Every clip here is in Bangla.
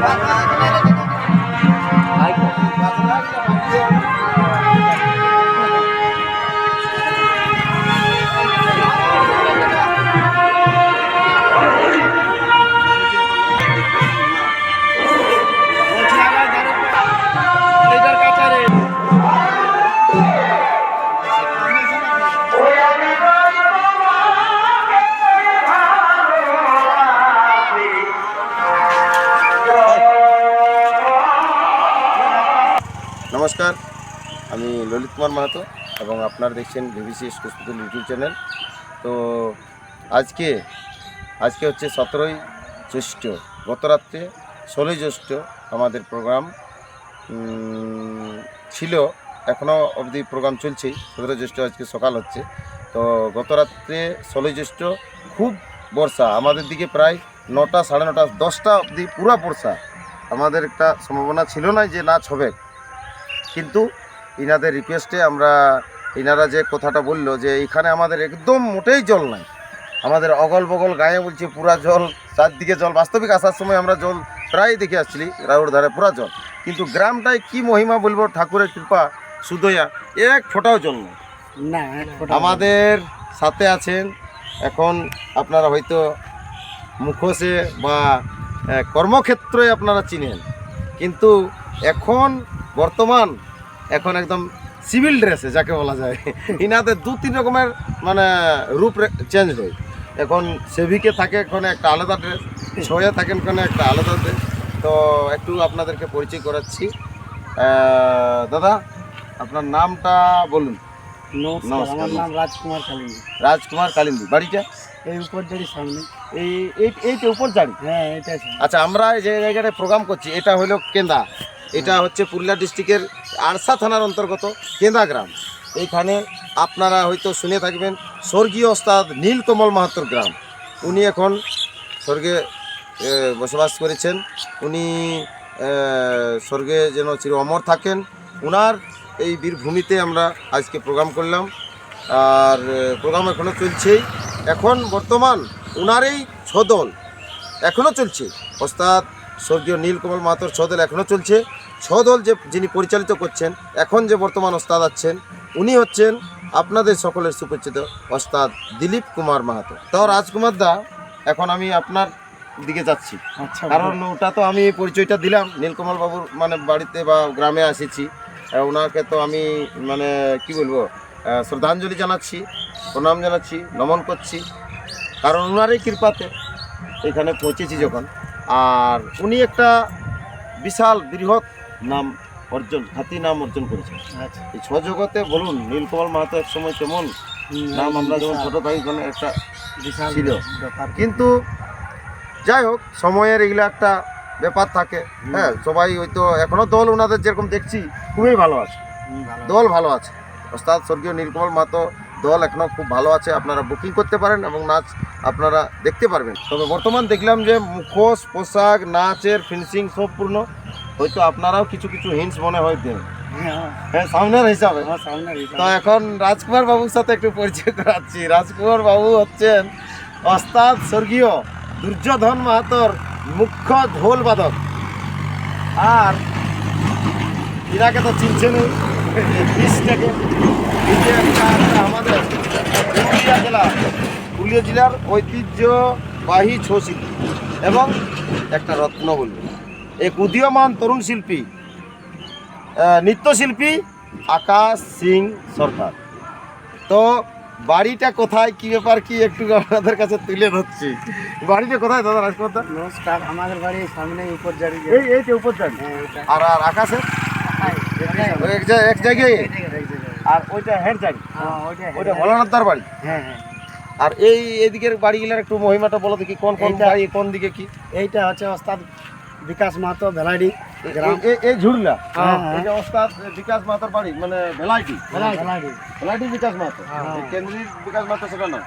নমস্কার ললিত কুমার মাহাতো এবং আপনারা দেখছেন বিবিসি হসপিটাল ইউটিউব চ্যানেল। তো আজকে আজকে হচ্ছে সতেরোই জ্যৈষ্ঠ গত রাত্রে ষোলোই জ্যৈষ্ঠ আমাদের প্রোগ্রাম ছিল। এখনও অবধি প্রোগ্রাম চলছেই। সতেরো জ্যৈষ্ঠ আজকে সকাল হচ্ছে। তো গত রাত্রে ষোলোই জ্যৈষ্ঠ খুব বর্ষা। আমাদের দিকে প্রায় নটা, সাড়ে নটা, দশটা অবধি পুরা বর্ষা। আমাদের একটা সম্ভাবনা ছিল না যে নাচ হবে কিন্তু ইনাদের রিকোয়েস্টে আমরা ইনারা যে কথাটা বলল যে এখানে আমাদের একদম মোটেই জল নাই। আমাদের অগল বগল গায়ে বলছে পুরা জল চারদিকে জল। বাস্তবিক আসার সময় আমরা জল প্রায় দেখে আসছিলি রাউর ধারে পুরা জল। কিন্তু গ্রামটায় কি মহিমা বলব ঠাকুরের কৃপা সুদয়া এক ফোঁটাও জল নেই। না আমাদের সাথে আছেন এখন আপনারা হয়তো মুখোশে বা কর্মক্ষেত্রে আপনারা চিনেন। কিন্তু এখন বর্তমান এখন একদম সিভিল ড্রেসে যাকে বলা যায়। ইনাদের দু তিন রকমের মানে রূপ চেঞ্জ হয়। এখন সেভিকে থাকে এখন একটা আলাদা ড্রেস ছয়ে থাকেন ওখানে একটা আলাদা ড্রেস তো একটু আপনাদেরকে পরিচয় করাচ্ছি। দাদা আপনার নামটা বলুন। আমার নাম রাজকুমার কালিন্দী। রাজকুমার কালিন্দি। বাড়িটা? এই উপর জড়ির সামনে। এই এই এইটা উপর জানি হ্যাঁ এটা আচ্ছা আমরা যে জায়গাটায় প্রোগ্রাম করছি এটা হলো কেন্দা এটা হচ্ছে পুরুলিয়া ডিস্ট্রিক্টের আরসা থানার অন্তর্গত কেন্দা গ্রাম। এইখানে আপনারা হয়তো শুনে থাকবেন, স্বর্গীয় ওস্তাদ নীলকমল মাহাতোর গ্রাম। উনি এখন স্বর্গে বসবাস করেছেন। উনি স্বর্গে যেন চির অমর থাকেন। উনার এই বীরভূমিতে আমরা আজকে প্রোগ্রাম করলাম। আর প্রোগ্রাম এখনও চলছেই। এখন বর্তমান উনার এই ছদল এখনও চলছে। ওস্তাদ স্বর্গীয় নীলকমল মাহাতোর ছদল এখনও চলছে। ছদল যে যিনি পরিচালিত করছেন এখন যে বর্তমান ওস্তাদ আছেন উনি হচ্ছেন আপনাদের সকলের সুপরিচিত ওস্তাদ দিলীপ কুমার মাহাতো। তো রাজকুমার দা এখন আমি আপনার দিকে যাচ্ছি। আচ্ছা কারণ ওটা তো আমি পরিচয়টা দিলাম নীলকমল বাবুর মানে বাড়িতে বা গ্রামে এসেছি। আহ, ওনাকে তো আমি মানে কি বলব শ্রদ্ধাঞ্জলি জানাচ্ছি প্রণাম জানাচ্ছি নমন করছি। কারণ ওনারই কৃপাতে এখানে পৌঁছেছি যখন। আর উনি একটা বিশাল বৃহৎ নাম অর্জন খ্যাতি নাম অর্জন করেছেন। আচ্ছা। এই জগতে বলুন নীলকমল মাহাতো এক সময় কেমন নাম আমরা যখন ছোটো থাকি কোনো একটা বিশাল ছিল। কিন্তু যাই হোক সময়ের এগুলো একটা ব্যাপার থাকে। হ্যাঁ সবাই হয়তো এখনও দল ওনাদের যেরকম দেখছি খুবই ভালো আছে। দল ভালো আছে। ওস্তাদ স্বর্গীয় নীলকমল মাতো দল এখনও খুব ভালো আছে আপনারা বুকিং করতে পারেন এবং নাচ আপনারা দেখতে পারবেন। তবে বর্তমান দেখলাম যে মুখোশ পোশাক নাচের ফিনিশিং সব পূর্ণ। হয়তো আপনারাও কিছু কিছু হিন্টস মনে হয় দেন হ্যাঁ হ্যাঁ সামনের হিসাবে। তো এখন রাজকুমার বাবুর সাথে একটু পরিচয় করাচ্ছি। রাজকুমার বাবু হচ্ছেন ওস্তাদ স্বর্গীয় দুর্যোধন মাহাতোর মুখ্য ঢোল বাদক। আর ইনাকে তো চিনছেনই। একটা আমাদের পুরুলিয়া জেলা পুরুলিয়া জেলার ঐতিহ্যবাহী ছৌ শিল্পী এবং একটা রত্ন বলব এক উদীয়মান তরুণ শিল্পী নৃত্যশিল্পী আকাশ সিং সরকার তো বাড়িটা কোথায় কি ব্যাপার কি একটু আপনাদের কাছে তুলে ধরছি বাড়িটা কোথায় দাদা রাজপথ নমস্কার আমাদের বাড়ির সামনে উপর জড়ি এই এই যে উপর জানি হ্যাঁ আর আর আকাশে ওই এক জায়গায় আর ওইটা হেড জানি হ্যাঁ ওইটা ওইটা ভোলানাথদার বাড়ি? হ্যাঁ হ্যাঁ। আর এই এদিকের বাড়িগুলোর একটু মহিমাটা বলো দেখি কোন কোন বাড়ি কোন দিকে কি? এইটা হচ্ছে ওস্তাদ বিকাশ মাহাতো গ্রাম। এই- ঝুড়লা হ্যাঁ, এই যে ওস্তাদ বিকাশ মাতার বাড়ি মানে ভেলাইটি ভেলাডি ভেলাইটি বিকাশ মাতো হ্যাঁ। কেন্দ্রীয় বিকাশ মাতো সেটা না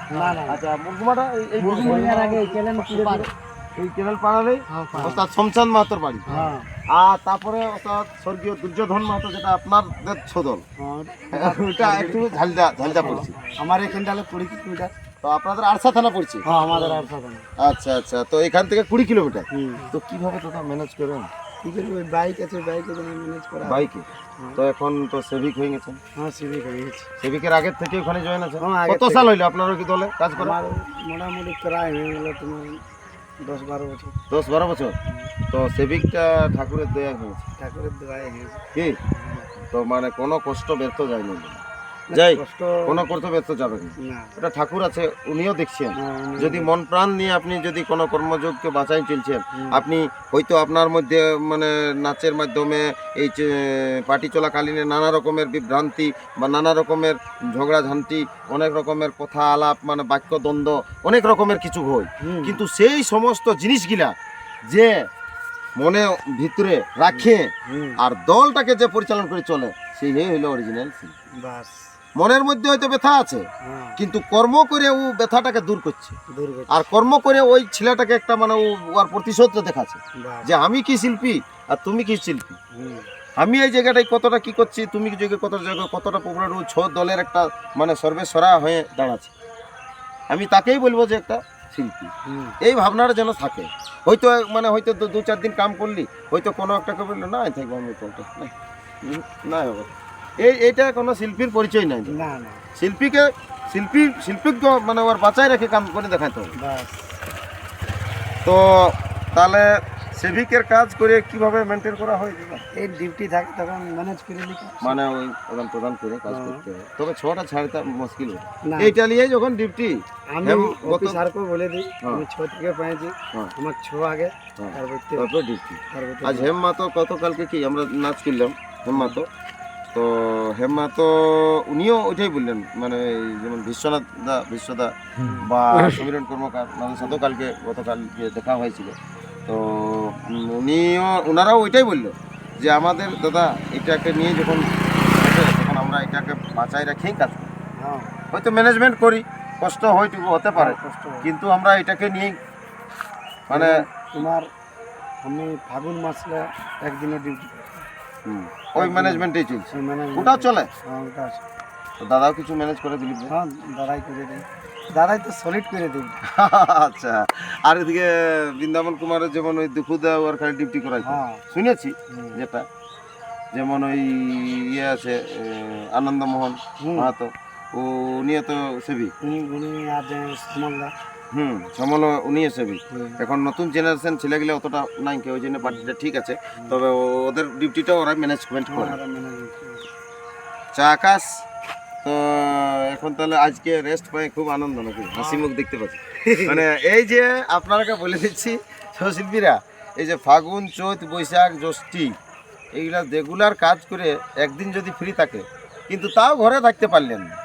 আচ্ছা মুরগুমাটা এই মুরগুমার আগে এই দিলে এই কেনাল পাড়ালেই হ্যাঁ মাহাতোর বাড়ি। হ্যাঁ। আর তারপরে ওস্তাদ স্বর্গীয় দুর্যোধন মাহাতো যেটা আপনাদের ছদল হ্যাঁ। ওইটা একটু ঝালদা ঝালদা পড়ছি। আমার কুড়ি কিলোমিটার। তো আপনাদের আরসা থানা পড়ছে? হ্যাঁ আমাদের আর সাথে না আচ্ছা আচ্ছা। তো এখান থেকে কুড়ি কিলোমিটার? তো কীভাবে দাদা ম্যানেজ করেন? কি করব? ওই বাইক আছে বাইকে যেন ম্যানেজ করা বাইকে তো এখন তো সেভিক হয়ে গেছেন? হ্যাঁ সিভিক হয়ে গেছে। সেভিকের আগের থেকে ওখানে জয়েন আছে কত সাল হইল আপনারও কি দলে কাজ করে মোটামুটি প্রায় হয়ে গেল তোমার দশ বারো বছর। দশ বারো বছর? তো সেভিংটা ঠাকুরের দয়া হয়েছে। ঠাকুরের দয়া হয়েছে। কি? তো মানে কোনো কষ্ট ব্যর্থ যায়নি। যাই কোনো ব্যর্থ যাবে না। না। এটা ঠাকুর আছে উনিও দেখছেন। যদি মন প্রাণ নিয়ে আপনি যদি কোনো কর্মযোগকে বাঁচাই চলছেন আপনি হয়তো আপনার মধ্যে মানে নাচের মাধ্যমে এই পার্টি চলাকালীনে নানা রকমের বিভ্রান্তি বা নানা রকমের ঝগড়াঝান্তি অনেক রকমের কথা আলাপ মানে বাক্য দ্বন্দ্ব অনেক রকমের কিছু হয়। কিন্তু সেই সমস্ত জিনিসগুলা যে মনে ভিতরে রাখে আর দলটাকে যে পরিচালনা করে চলে সেই হইল অরিজিনাল বাস। মনের মধ্যে হয়তো ব্যথা আছে হ্যাঁ কিন্তু কর্ম করে ও ব্যথাটাকে দূর করছে দূর করছে। আর কর্ম করে ওই ছেলেটাকে একটা মানে ওর প্রতিশোধটা দেখাচ্ছে যে আমি কি শিল্পী আর তুমি কি শিল্পী আমি এই জায়গাটায় কতটা কি করছি তুমি কি জায়গায় কতটা জায়গায় কতটা পপুলার ছ দলের একটা মানে সর্বেসরা হয়ে দাঁড়াচ্ছে আমি তাকেই বলব যে একটা শিল্পী এই ভাবনাটা যেন থাকে হয়তো মানে হয়তো দু- চার দিন কাম করলি হয়তো কোনো একটাকে বলল না থাকব আমি না না হবে এই এইটা কোনো শিল্পীর পরিচয় নাই। না না। শিল্পীকে শিল্পী শিল্পীকে মানে ওর বাঁচাই রেখে কাম করে দেখাতে হবে। তো তাহলে সেভিকের কাজ করে কীভাবে মেনটেন করা হয়? এই ডিউটি থাকে তখন ম্যানেজ করে নিতে মানে ওই প্রদান প্রদান করে কাজ হ্যাঁ। করতে হয়। তবে ছটা ছাড়তে মুশকিল এইটা নিয়ে যখন ডিউটি আমি গত- অফিসারকে বলে দিই হ্যাঁ। আমি ছ থেকে পেয়েছি হ্যাঁ। আমার ছ আগে। তারপর তে- ডিউটি তে- আজ হেমমা তো গতকালকে কি? আমরা নাচ করলাম হেমমা তো তো হেমমা তো উনিও ওইটাই বললেন মানে যেমন বিশ্বনাথ দা বিশ্বদা বা সমীরণ কর্মকার মানে সাথেও কালকে গতকালকে দেখা হয়েছিল। তো উনিও ওনারাও ওইটাই বলল যে আমাদের দাদা এটাকে নিয়ে যখন তখন আমরা এটাকে বাঁচাই রাখেই কাজ করি হ্যাঁ। হয়তো ম্যানেজমেন্ট করি কষ্ট হয়টুকু হতে পারে কষ্ট কিন্তু আমরা এটাকে নিয়েই মানে তোমার আমি ফাগুন মাসে একদিনও ডিউটি হুম, ওই ম্যানেজমেন্টেই চলছে। ম্যানেজ ওটাও চলে? হ্যাঁ ওটা আছে তো দাদাও কিছু ম্যানেজ করে দিলি হ্যাঁ দাদাই করে দিই দাদাই তো সলিড করে দিই আচ্ছা। আর এদিকে বৃন্দাবন কুমারের যেমন ওই দুঃখুদা ওর খালি ডিউটি করাই হ্যাঁ। শুনেছি যেটা। যেমন ওই ইয়ে আছে আনন্দমোহন। মাহাতো। ও উনিও তো সেবি। উনি উনি আর সুমনদা। হুম সমল উনিও সেবি হুম। এখন নতুন জেনারেশন ছেলেগুলো অতটা নাই কেউ ওই জন্য পার্টিটা ঠিক আছে তবে ওদের ডিউটিটা ওরা ম্যানেজমেন্ট করে। করে। চা আকাশ তো এখন তাহলে আজকে রেস্ট পাই খুব আনন্দ নাকি? হাসি মুখ দেখতে পাচ্ছি। মানে এই যে আপনারাকে বলে দিচ্ছি সহশিল্পীরা এই যে ফাগুন চৈত বৈশাখ জ্যৈষ্ঠী এইগুলা রেগুলার কাজ করে একদিন যদি ফ্রি থাকে কিন্তু তাও ঘরে থাকতে পারলেন না।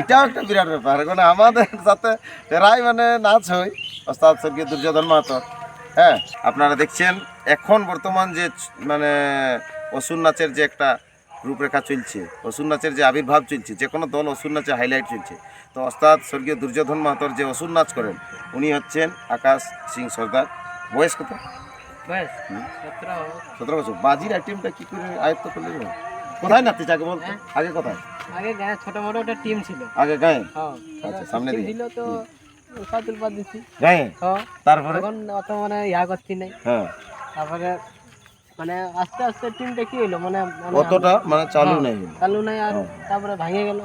এটাও একটা বিরাট ব্যাপার। কারণ আমাদের সাথে প্রায় মানে নাচ হয় ওস্তাদ স্বর্গীয় দুর্যোধন মাহাতো। হ্যাঁ আপনারা দেখছেন এখন বর্তমান যে মানে অসুর নাচের যে একটা রূপরেখা চলছে অসুর নাচের যে আবির্ভাব চলছে যে কোনো দল অসুর নাচে হাইলাইট চলছে। তো ওস্তাদ স্বর্গীয় দুর্যোধন মাহাতোর যে অসুর নাচ করেন উনি হচ্ছেন আকাশ সিং সর্দার। বয়স কত? সতেরো। বছর। বাজির আইটেমটা কী করে আয়ত্ত করলেন? কোথায় নাচতে আগে বলতো? আগে কোথায়? আগে গায়ে ছোট মোটো একটা টিম ছিল। আগে গায়ে? হ্যাঁ। আচ্ছা, সামনে দিকে। ছিল তো সাতুল বাদ দিচ্ছি গায়ে? হ্যাঁ। তারপরে? তখন অত মানে ইয়া করছি নাই। হ্যাঁ। তারপরে মানে আস্তে আস্তে টিমটা কি হইল মানে মানে অতটা মানে চালু হ্যাঁ, নেই। চালু নাই আর। তারপরে ভাঙে গেল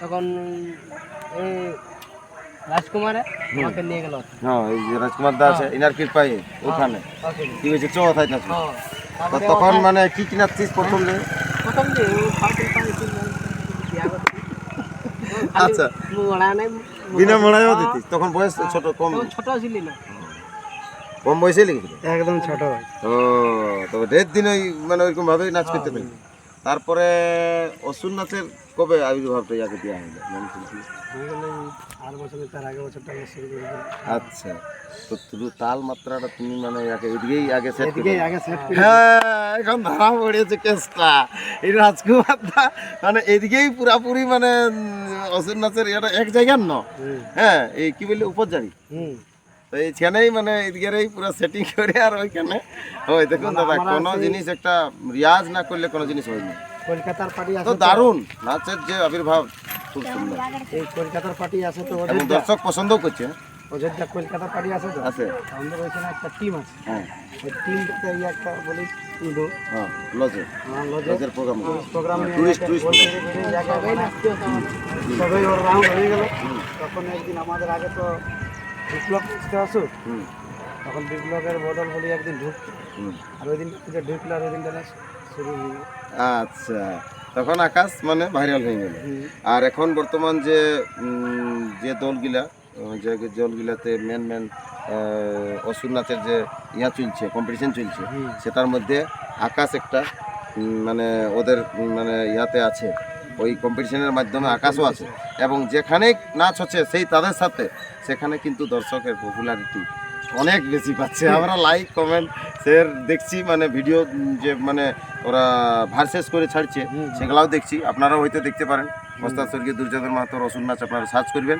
তখন এই রাজকুমারে আমাকে নিয়ে গেল। হ্যাঁ এই যে রাজকুমার দা আছে ইনার কৃপায় ওখানে। ওকে কি হয়েছে? চৌথায় নাচবে তো তারপরে তখন মানে কি কি নাচছিস প্রথম প্রথম যে ও সাতুল পানি ছিল ইয়া করছি আচ্ছা। মোড়া নাই বিনা মোড়ায়ও দিতি দিতিস তখন বয়স ছোট কম। ছোট ছিলি না। কম বয়সে লিখেছিল একদম ছোট। ও তবে দেড় দিন ওই মানে ওইরকম ভাবেই নাচ করতে পারি তারপরে অসুর নাচের কবে আবির্ভাবটা ইয়াকে দেওয়া হলো মানে শিল্পী? আর বছর তার আগে বছরটা শুরু করে আচ্ছা। তো শুধু তাল মাত্রাটা তুমি মানে ইয়াকে এদিকেই আগে সেট এদিকে আগে সেট হ্যাঁ এখন ধরা পড়েছে কেসটা। এই রাজকুমার দা মানে এদিকেই পুরাপুরি মানে অসুর নাচের এটা এক জায়গার ন? হ্যাঁ এই কি বললে উপজারি? হুম। তো এইখানেই মানে এদিকেরই পুরো সেটিং করে আর ওইখানে ওই দেখুন দাদা কোনো জিনিস একটা রিয়াজ না করলে কোনো জিনিস হয় না। কলকাতার পার্টি আছে তো। দারুণ। নাচের যে আবির্ভাব খুব সুন্দর। এই কলকাতার পার্টি আছে তো? এবং দর্শক পছন্দও করছে। অযোধ্যা কলকাতার পার্টি আছে তো? আছে। আমাদের ওইখানে একটা টিম আছে। হ্যাঁ। ওই টিমটাতে এই একটা বলি ইদো হ্যাঁ লজে। লজে। লজের প্রোগ্রাম প্রোগ্রাম টুরিস্ট টুরিস্ট জায়গায় গেলে সবাই ওর রাউন্ড হয়ে গেল। তখন একদিন আমাদের আগে তো বিপ্লব হুম। তখন বিপ্লবের বদল বলি একদিন ঢুক আর ওই দিন যে ঢুকলো আর ওই দিনটা শুরু হয়ে গেল। আচ্ছা। তখন আকাশ মানে ভাইরাল হয়ে গেল। আর এখন বর্তমান যে যে দলগুলা যে দলগুলাতে মেন মেন অসুর নাচের যে ইয়া চলছে কম্পিটিশন চলছে সেটার মধ্যে আকাশ একটা মানে ওদের মানে ইয়াতে আছে। ওই কম্পিটিশনের মাধ্যমে আকাশও আছে। এবং যেখানে নাচ হচ্ছে সেই তাদের সাথে সেখানে কিন্তু দর্শকের পপুলারিটি অনেক বেশি পাচ্ছে। আমরা লাইক কমেন্ট শেয়ার দেখছি মানে ভিডিও যে মানে ওরা ভার্সেস করে ছাড়ছে সেগুলাও দেখছি। আপনারাও হয়তো দেখতে পারেন। ওস্তাদ স্বর্গীয় দুর্যোধন মাহাতো রসুন নাচ আপনারা সার্চ করবেন।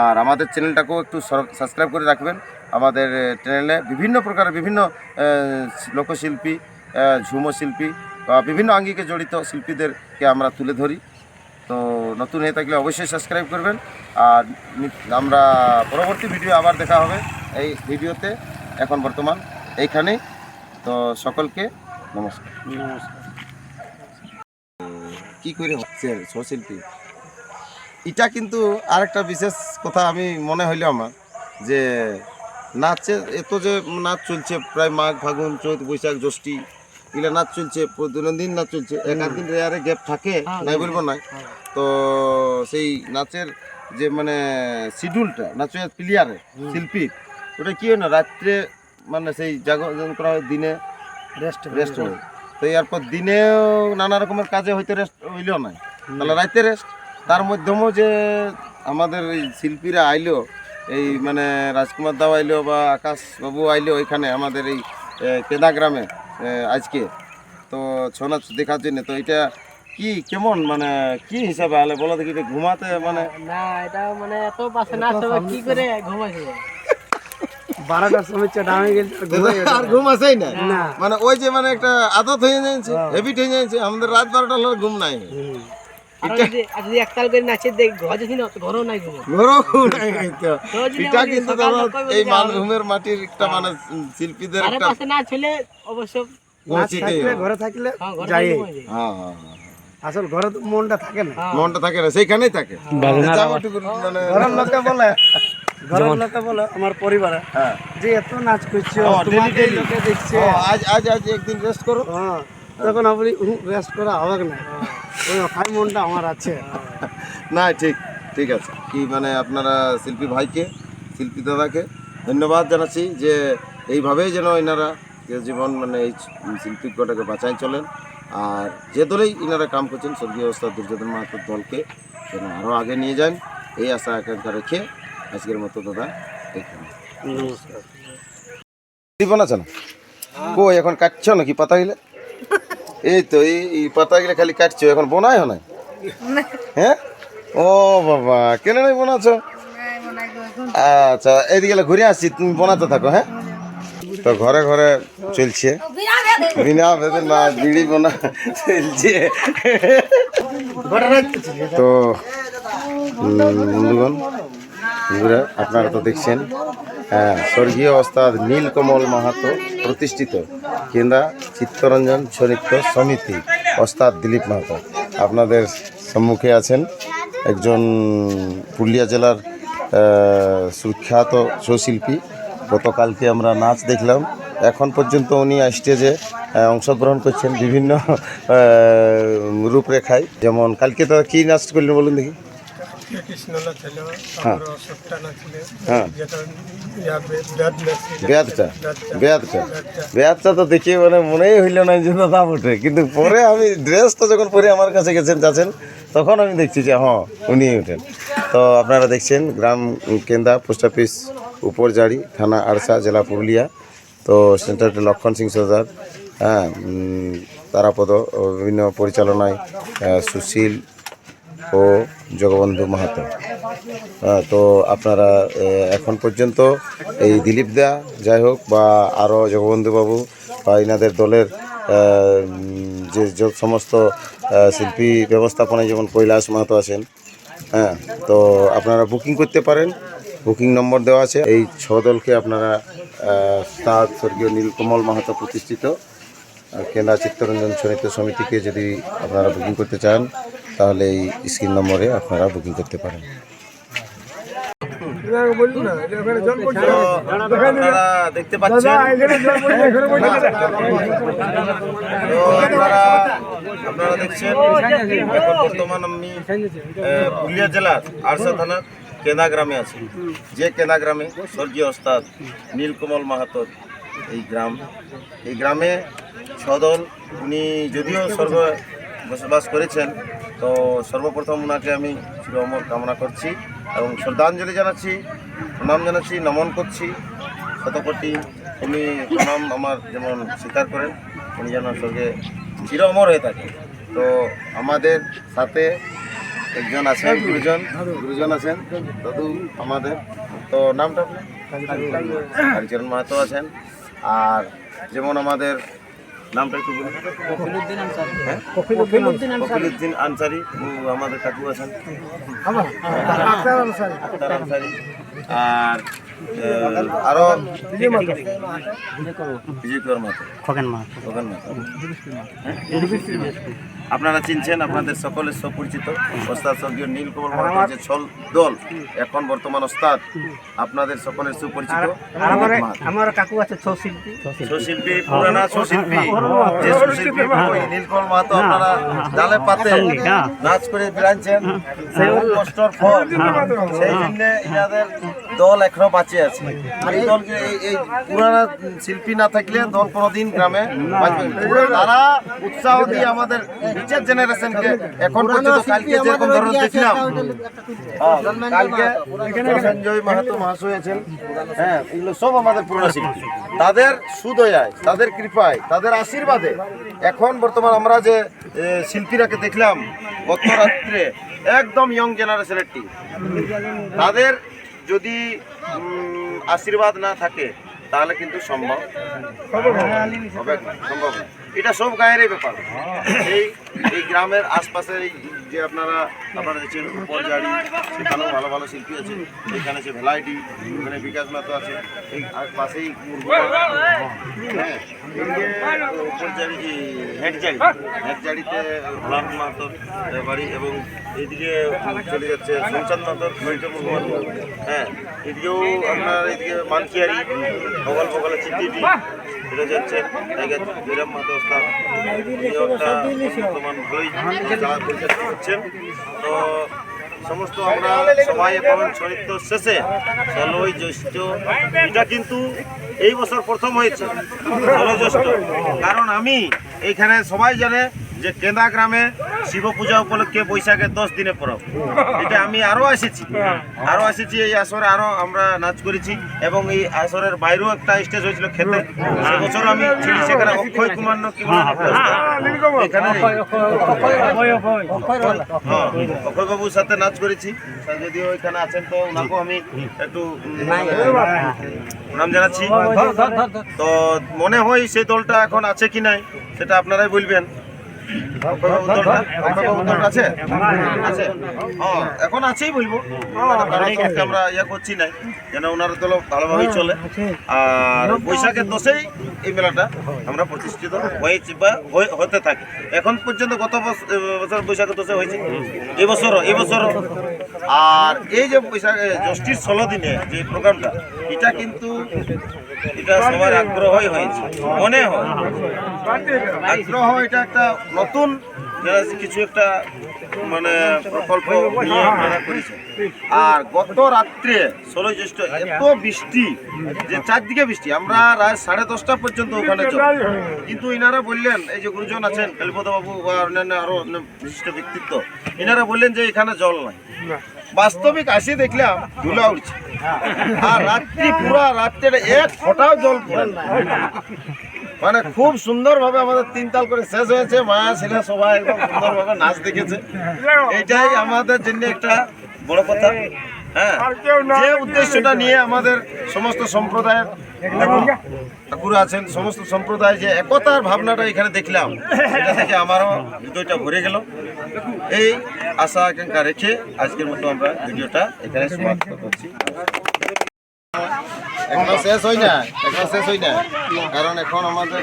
আর আমাদের চ্যানেলটাকেও একটু সাবস্ক্রাইব করে রাখবেন। আমাদের চ্যানেলে বিভিন্ন প্রকারের বিভিন্ন লোকশিল্পী ঝুমো শিল্পী বা বিভিন্ন আঙ্গিকে জড়িত শিল্পীদেরকে আমরা তুলে ধরি। তো নতুন হয়ে থাকলে অবশ্যই সাবস্ক্রাইব করবেন। আর আমরা পরবর্তী ভিডিও আবার দেখা হবে। এই ভিডিওতে এখন বর্তমান এইখানেই। তো সকলকে নমস্কার। নমস্কার। কি করে হচ্ছে সশিল্পী এটা কিন্তু আরেকটা বিশেষ কথা আমি মনে হইল আমার যে নাচে এত যে নাচ চলছে প্রায় মাঘ ফাগুন চৈত বৈশাখ জ্যৈষ্ঠী এগুলো নাচ চলছে দৈনন্দিন নাচ চলছে এক দিন রেয়ারে গ্যাপ থাকে হ্যাঁ, নাই বলব না হ্যাঁ। তো সেই নাচের যে মানে শিডিউলটা নাচের প্লেয়ারে। শিল্পীর ওটা কি হয় না রাত্রে মানে সেই জাগরণ করা হয় দিনে রেস্ট রেস্ট হয় তো এরপর দিনেও নানা রকমের কাজে হয়তো রেস্ট হইলেও নাই। তাহলে রাইতে রেস্ট তার মধ্যেও যে আমাদের এই শিল্পীরা আইলো এই মানে রাজকুমার দাও আইলো বা আকাশ বাবু আইলো এখানে আমাদের এই কেদা গ্রামে আজকে। তো ছৌ নাচ দেখার জন্য। তো এটা কি কেমন মানে কি হিসাবে আলে? বলো দেখি এটা ঘুমাতে মানে না এটা মানে এত পাশে না কি করে ঘুমাইছে? বারোটার সময় চেটা হয়ে গেছে আর ঘুম আসেই না। মানে ওই যে মানে একটা আদত হয়ে যাচ্ছে হ্যাঁ। হেবিট হয়ে যাচ্ছে আমাদের রাত বারোটা হলে ঘুম নাই। মানে শিল্পীদের। ঘরে থাকলে হ্যাঁ যাই। হ্যাঁ হ্যাঁ হ্যাঁ। আসল ঘরে তো মনটা থাকে না। হ্যাঁ। মনটা থাকে না সেইখানেই থাকে। মানে ঘরের লোকে বলে ঘরের লোকে বলে আমার পরিবারে হ্যাঁ। যে এত নাচ করছ তোমাকে লোকে দেখছে। আজ আজ আজ একদিন রেস্ট করো। হ্যাঁ তখন আপনি রেস্ট করা হবে না। ওই অখাই মনটা আমার আছে। না ঠিক ঠিক আছে। কি মানে আপনারা শিল্পী ভাইকে শিল্পী দাদাকে ধন্যবাদ জানাচ্ছি যে এইভাবেই যেন এনারা যে জীবন মানে এই শিল্পী কটাকে বাঁচাই চলেন। আর যে দলেই এনারা কাম করছেন স্বর্গীয় অবস্থা দুর্যোধন মাহাতোর দলকে যেন আরও আগে নিয়ে যান এই আশা আকাঙ্ক্ষা রেখে আজকের মতো দাদা এখানে নমস্কার। দিব না? কই এখন কাটছো নাকি পাতাগুলো এই তো এই এই পাতাগুলো খালি কাটছো এখন বোনাই হয় না হ্যাঁ? ও বাবা কেন নাই বোনাছো? আচ্ছা এইদিকে ঘুরে আসছি তুমি বোনাতে থাকো হ্যাঁ? তো ঘরে ঘরে চলছে। বিনা বেতন বিড়ি বোনা চলছে তো বন্ধুগণ, বন্ধুরা, আপনারা তো দেখছেন হ্যাঁ স্বর্গীয় অস্তাদ নীলকমল মাহাতো প্রতিষ্ঠিত। কেন্দা চিত্তরঞ্জন চরিত্র সমিতি, অস্তাদ দিলীপ মাহাতো। আপনাদের সম্মুখে আছেন একজন পুরুলিয়া জেলার সুখ্যাত সুশিল্পী গতকালকে আমরা নাচ দেখলাম। এখন পর্যন্ত উনি স্টেজে অংশগ্রহণ করছেন বিভিন্ন রূপরেখায়। যেমন কালকে তো কী নাচ করলেন বলুন দেখি। হ্যাঁ। হ্যাঁ। বেয়াদটা বেয়াদটা বেয়াদটা তো দেখে মানে মনেই হইল না যে দাদা বটে। কিন্তু পরে আমি ড্রেসটা যখন পরে আমার কাছে গেছেন যাচ্ছেন তখন আমি দেখছি যে হ্যাঁ উনি ওঠেন তো আপনারা দেখছেন গ্রাম কেন্দা পোস্ট অফিস উপরজাড়ি থানা আড়সা জেলা পুরুলিয়া। তো সেন্টারটি লক্ষণ সিং সর্দার। হ্যাঁ তারাপদ বিভিন্ন পরিচালনায় সুশীল ও জগবন্ধু মাহাতো। হ্যাঁ, তো আপনারা এখন পর্যন্ত এই দিলীপ দা যাই হোক বা আরও জগবন্ধুবাবু বা এনাদের দলের যে সমস্ত শিল্পী ব্যবস্থাপনায় যেমন কৈলাস মাহাতো আছেন হ্যাঁ তো আপনারা বুকিং করতে পারেন। বুকিং নম্বর দেওয়া আছে। এই ছ দলকে আপনারা আহ, স্বর্গীয় নীলকমল মাহাতো প্রতিষ্ঠিত কেন্দ্রা চিত্তরঞ্জন সমিত সমিতিকে যদি আপনারা বুকিং করতে চান তাহলে এই স্ক্রিন নম্বরে আপনারা বুকিং করতে পারেন। আপনারা দেখতে পাচ্ছেন আপনারা দেখছেন বর্তমান আমি পুরুলিয়া জেলার আরসা থানার কেনা গ্রামে আছি। যে কেনা গ্রামে স্বর্গীয় ওস্তাদ নীলকমল মাহাতোর এই গ্রাম। এই গ্রামে সদল উনি যদিও স্বর্গ বসবাস করেছেন তো সর্বপ্রথম ওনাকে আমি চির অমর কামনা করছি এবং শ্রদ্ধাঞ্জলি জানাচ্ছি প্রণাম জানাচ্ছি নমন করছি। শতকোটি উনি প্রণাম আমার যেমন স্বীকার করেন উনি যেন স্বর্গে চির অমর হয়ে থাকে। তো আমাদের সাথে একজন আছেন গুরুজন। গুরুজন আছেন দাদু আমাদের। তো নামটা? হরিচরণ মাহাতো। আছেন। আর যেমন আমাদের নামটা একটু বলুন। হ্যাঁ? আনসারি। আমাদের কাকু আছেন। আক্তার আনসারি। আর আরও বিজয় কুমার মাহাতো। খগেন মাহাতো। হ্যাঁ? আপনারা চিনছেন আপনাদের সকলের সুপরিচিত ওস্তাদ স্বর্গীয় নীলকমল মাহাতো যে ছল দল এখন বর্তমান ওস্তাদ আপনাদের সকলের সুপরিচিত আমার কাকু আছে ছৌ শিল্পী সুশিল্পী পুরানা সুশিল্পী যে সুশিল্পী ওই নীলকমল মাহাতো আপনারা ডালে পাতে নাচ করে বেড়াচ্ছেন সেই কষ্টর ফল সেই জন্য এনাদের দল এখনও বাঁচে আছে। আর এই দল এই- এই পুরানা শিল্পী না থাকলে দল কোনোদিন গ্রামে বাঁচবে না। তারা উৎসাহ দিয়ে আমাদের নিচের জেনারেশনকে এখন পর্যন্ত কালকে যেরকম ধরনের দেখলাম। হ্যাঁ, কালকে সঞ্জয় মাহাতো মহাশয় আছেন হ্যাঁ এগুলো সব আমাদের পুরনো শিল্পী। তাদের সুদয়ায় তাদের কৃপায় তাদের আশীর্বাদে এখন বর্তমান আমরা যে শিল্পীরাকে দেখলাম গত রাত্রে একদম ইয়ং জেনারেশনের টিম তাদের যদি আশীর্বাদ না থাকে তাহলে কিন্তু সম্ভব হবে সম্ভব না। এটা সব গায়েরই ব্যাপার। এই এই গ্রামের আশপাশের এই যে আপনারা আপনারা দেখছেন উপরজাড়ি সেখানেও ভালো ভালো শিল্পী আছে। এখানে আছে ভ্যালাইটি এখানে বিকাশ মাতো আছে। এই পাশেই হ্যাঁ এদিকে উপরজাড়ি হেডজাড়ি হেডজাড়িতে মাহাতোর বাড়ি এবং এদিকে চলে যাচ্ছে মাহাতোর বাড়িতে হ্যাঁ এদিকেও আপনার এদিকে মানকিয়ারি বগল বগলে চিত্তিটি এটা। যাচ্ছে বিরাম উনিও একটা বর্তমান বই চালা করছেন। তো সমস্ত আমরা সবাই এখন চরিত্র শেষে ষোলোই জ্যৈষ্ঠ। এটা কিন্তু এই বছর প্রথম হয়েছে, ষোলো জ্যৈষ্ঠ। কারণ আমি এইখানে সবাই জানে যে কেন্দা গ্রামে শিব পূজা উপলক্ষে বৈশাখের দশ দিনে পরব। এটা আমি আরও এসেছি আরও এসেছি এই আসরে আরও আমরা নাচ করেছি এবং এই আসরের বাইরেও একটা স্টেজ হয়েছিল খেতে সে বছর আমি ছিলি সেখানে। অক্ষয় কুমার কি এখানে হ্যাঁ, অক্ষয় বাবুর সাথে নাচ করেছি। যদিও এখানে আছেন তো ওনাকেও আমি একটু নাম জানাচ্ছি। তো মনে হয় সেই দলটা এখন আছে কি নাই সেটা আপনারাই বলবেন। আছে আছে এখন আছেই বলব আমরা ইয়ে করছি না যেন ওনার দল ভালোভাবেই চলে। আর বৈশাখের দশেই এই মেলাটা আমরা প্রতিষ্ঠিত। হয়েছি বা হতে থাকে। এখন পর্যন্ত গত বছ- বছর বৈশাখের দশে হয়েছে এই বছরও এই বছরও আর এই যে বৈশাখ এ, জ্যৈষ্ঠীর ষোলো দিনে যে প্রোগ্রামটা এটা কিন্তু এটা সবার আগ্রহই হয়েছে। মনে হয়। আগ্রহ এটা একটা নতুন কিছু একটা মানে প্রকল্প নিয়ে আর গত রাত্রে ষোলোই জ্যৈষ্ঠ এত বৃষ্টি যে চারদিকে বৃষ্টি আমরা রাত সাড়ে দশটা পর্যন্ত ওখানে চল কিন্তু ইনারা বললেন এই যে গুরুজন আছেন কালীপদ বাবু বা অন্যান্য আরও অন্য বিশিষ্ট ব্যক্তিত্ব ইনারা বললেন যে এখানে জল নাই। বাস্তবিক আসে দেখলাম ধুলা উঠছে আর রাত্রি পুরা রাত্রে এক ফোঁটাও জল মানে খুব সুন্দরভাবে আমাদের তিন তাল করে শেষ হয়েছে, মা, ছেলে সবাই একদম সুন্দরভাবে নাচ দেখেছে। এটাই আমাদের জন্য একটা বড় কথা। হ্যাঁ যে উদ্দেশ্যটা নিয়ে আমাদের সমস্ত সম্প্রদায়ের ঠাকুর আছেন, সমস্ত সম্প্রদায় যে একতার ভাবনাটা এখানে দেখলাম, এটা থেকে আমারও হৃদয়টা ভরে গেল। এই আশা আকাঙ্ক্ষা রেখে আজকের মতো আমরা ভিডিওটা এখানে সমাপ্ত করছি। এখনও শেষ হয় না এখনও শেষ হয় না কারণ এখন আমাদের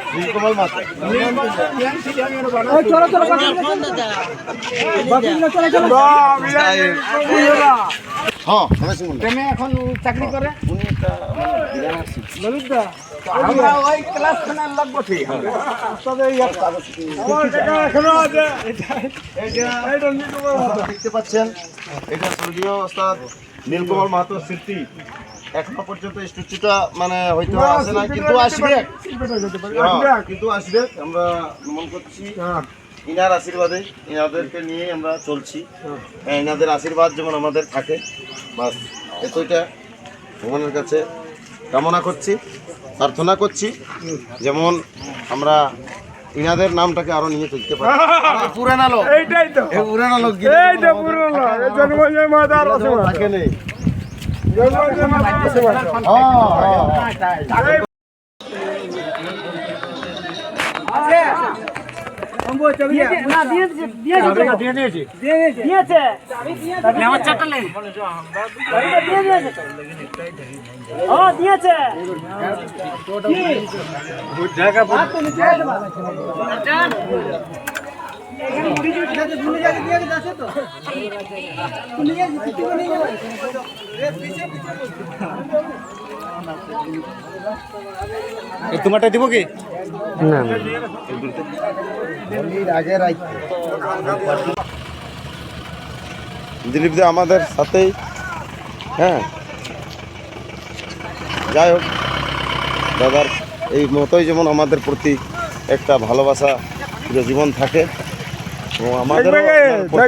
হ্যাঁ এখন চাকরি করে ক্লাস খানে লাগবো ঠিক এই একটা দেখতে পাচ্ছেন এটা স্বর্গীয় ওস্তাদ নীলকমল মাহাতো স্মৃতি এখনও পর্যন্ত স্ট্যাচুটা মানে হয়তো আসে না কিন্তু আসবে। হ্যাঁ, কিন্তু আসবে। আমরা মন করছি। ইনার আশীর্বাদে। ইনাদেরকে নিয়ে আমরা চলছি। হ্যাঁ, ইনাদের আশীর্বাদ যেমন আমাদের থাকে। বাস এতইটা ভগবানের কাছে কামনা করছি প্রার্থনা করছি। যেমন আমরা ইনাদের নামটাকে আরও নিয়ে চলতে পারি। পুরানা লোক। এইটাই তো। এই পুরানা লোক এইটা পুরো না এই জন্মজয় মাতার আশীর্বাদ। থাকে নেই। দিয়েছে। তোমারটা দিব কি? আগে দিলীপ দা আমাদের সাথেই। হ্যাঁ। যাই হোক দাদার এই মতোই যেমন আমাদের প্রতি একটা ভালোবাসা পুরো জীবন থাকে এবং।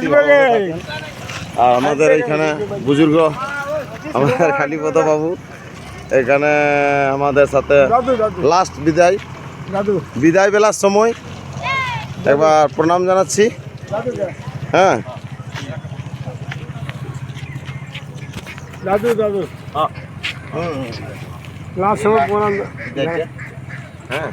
ভালোবাসা থাকে। আর আমাদের এইখানে বুজুর্গ আমাদের কালীপদ বাবু এখানে আমাদের সাথে লাস্ট বিদায়। বিদায় বেলার সময়। একবার প্রণাম জানাচ্ছি। হ্যাঁ। দাদু দাদু। লাস্ট সময় প্রণাম হ্যাঁ।